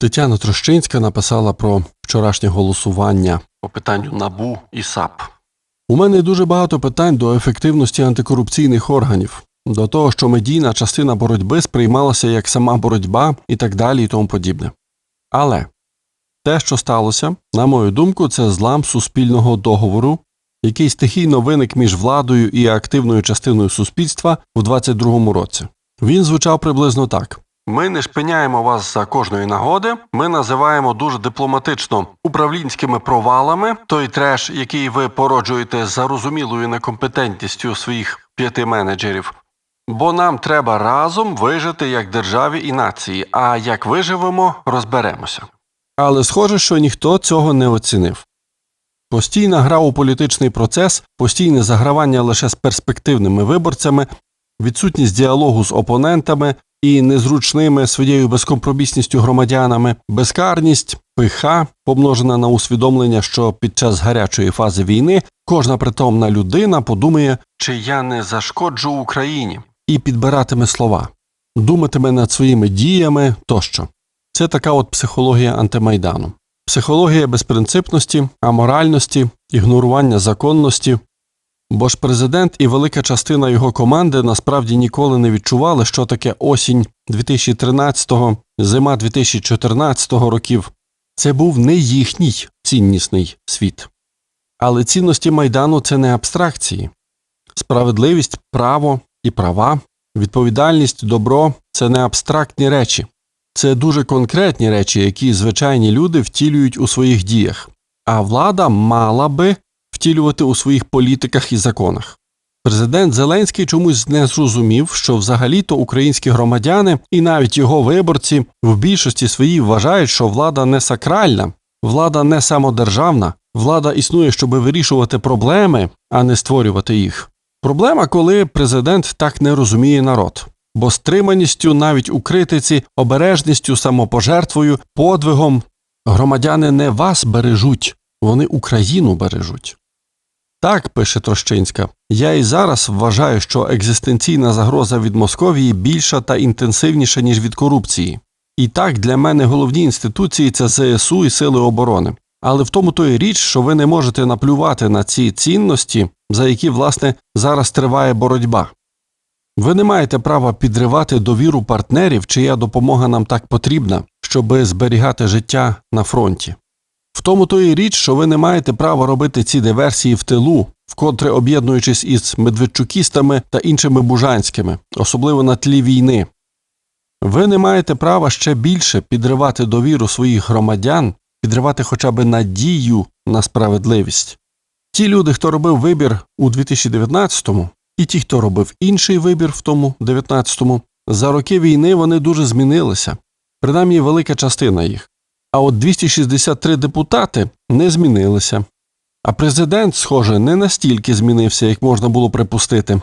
Тетяна Трощинська написала про вчорашнє голосування по питанню НАБУ і САП. У мене дуже багато питань до ефективності антикорупційних органів, до того, що медійна частина боротьби сприймалася як сама боротьба і так далі, і тому подібне. Але те, що сталося, на мою думку, це злам суспільного договору, який стихійно виник між владою і активною частиною суспільства у 22-му році. Він звучав приблизно так. Ми не шпиняємо вас за кожної нагоди. Ми називаємо дуже дипломатично управлінськими провалами той треш, який ви породжуєте зарозумілою некомпетентністю своїх п'яти менеджерів. Бо нам треба разом вижити як державі і нації. А як виживемо, розберемося. Але схоже, що ніхто цього не оцінив. Постійна гра у політичний процес, постійне загравання лише з перспективними виборцями, відсутність діалогу з опонентами і незручними своєю безкомпромісністю громадянами, безкарність, пиха, помножена на усвідомлення, що під час гарячої фази війни кожна притомна людина подумає, чи я не зашкоджу Україні, і підбиратиме слова, думатиме над своїми діями тощо. Це така от психологія антимайдану. Психологія безпринципності, аморальності, ігнорування законності. Бо ж президент і велика частина його команди насправді ніколи не відчували, що таке осінь 2013-го, зима 2014 років. Це був не їхній ціннісний світ. Але цінності майдану це не абстракції. Справедливість, право і права, відповідальність, добро це не абстрактні речі. Це дуже конкретні речі, які звичайні люди втілюють у своїх діях, а влада мала би втілювати у своїх політиках і законах. Президент Зеленський чомусь не зрозумів, що взагалі-то українські громадяни і навіть його виборці в більшості своїй вважають, що влада не сакральна, влада не самодержавна, влада існує, щоб вирішувати проблеми, а не створювати їх. Проблема, коли президент так не розуміє народ бо стриманістю, навіть у критиці, обережністю, самопожертвою, подвигом громадяни не вас бережуть, вони Україну бережуть. Так, пише Трощинська, я і зараз вважаю, що екзистенційна загроза від Московії більша та інтенсивніша, ніж від корупції. І так, для мене головні інституції це ЗСУ і Сили оборони. Але в тому то й річ, що ви не можете наплювати на ці цінності, за які, власне, зараз триває боротьба. Ви не маєте права підривати довіру партнерів, чия допомога нам так потрібна, щоби зберігати життя на фронті. В тому то і річ, що ви не маєте права робити ці диверсії в тилу, вкотре об'єднуючись із медведчукістами та іншими бужанськими, особливо на тлі війни. Ви не маєте права ще більше підривати довіру своїх громадян, підривати хоча б надію на справедливість. Ті люди, хто робив вибір у 2019-му, і ті, хто робив інший вибір в тому 19-му, за роки війни вони дуже змінилися, принаймні велика частина їх. А от 263 депутати не змінилися. А президент, схоже, не настільки змінився, як можна було припустити.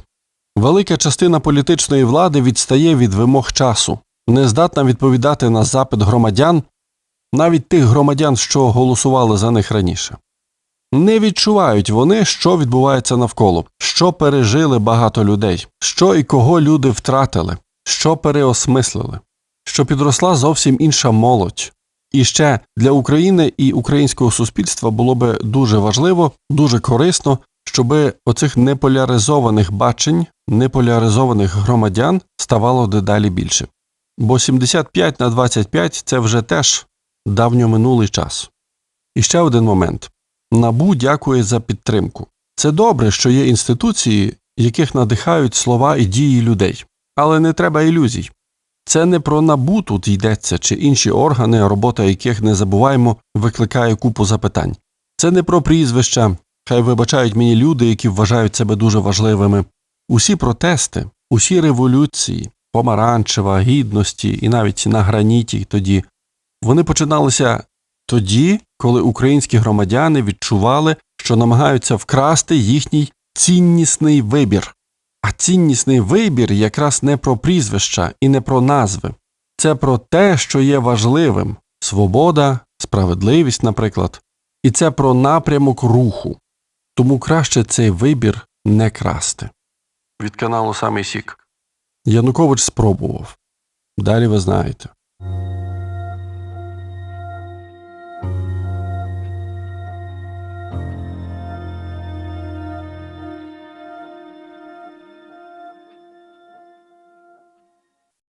Велика частина політичної влади відстає від вимог часу, не здатна відповідати на запит громадян, навіть тих громадян, що голосували за них раніше. Не відчувають вони, що відбувається навколо, що пережили багато людей, що і кого люди втратили, що переосмислили, що підросла зовсім інша молодь. І ще для України і українського суспільства було би дуже важливо, дуже корисно, щоби оцих неполяризованих бачень, неполяризованих громадян ставало дедалі більше. Бо 75 на 25 – це вже теж давньоминулий час. І ще один момент. Набу дякує за підтримку. Це добре, що є інституції, яких надихають слова і дії людей, але не треба ілюзій. Це не про набу тут йдеться чи інші органи, робота яких не забуваємо, викликає купу запитань. Це не про прізвища, хай вибачають мені люди, які вважають себе дуже важливими. Усі протести, усі революції, помаранчева, гідності і навіть на граніті тоді, вони починалися тоді, коли українські громадяни відчували, що намагаються вкрасти їхній ціннісний вибір. А ціннісний вибір якраз не про прізвища і не про назви, це про те, що є важливим свобода, справедливість, наприклад, і це про напрямок руху. Тому краще цей вибір не красти. Від каналу Самий Сік. Янукович спробував. Далі ви знаєте.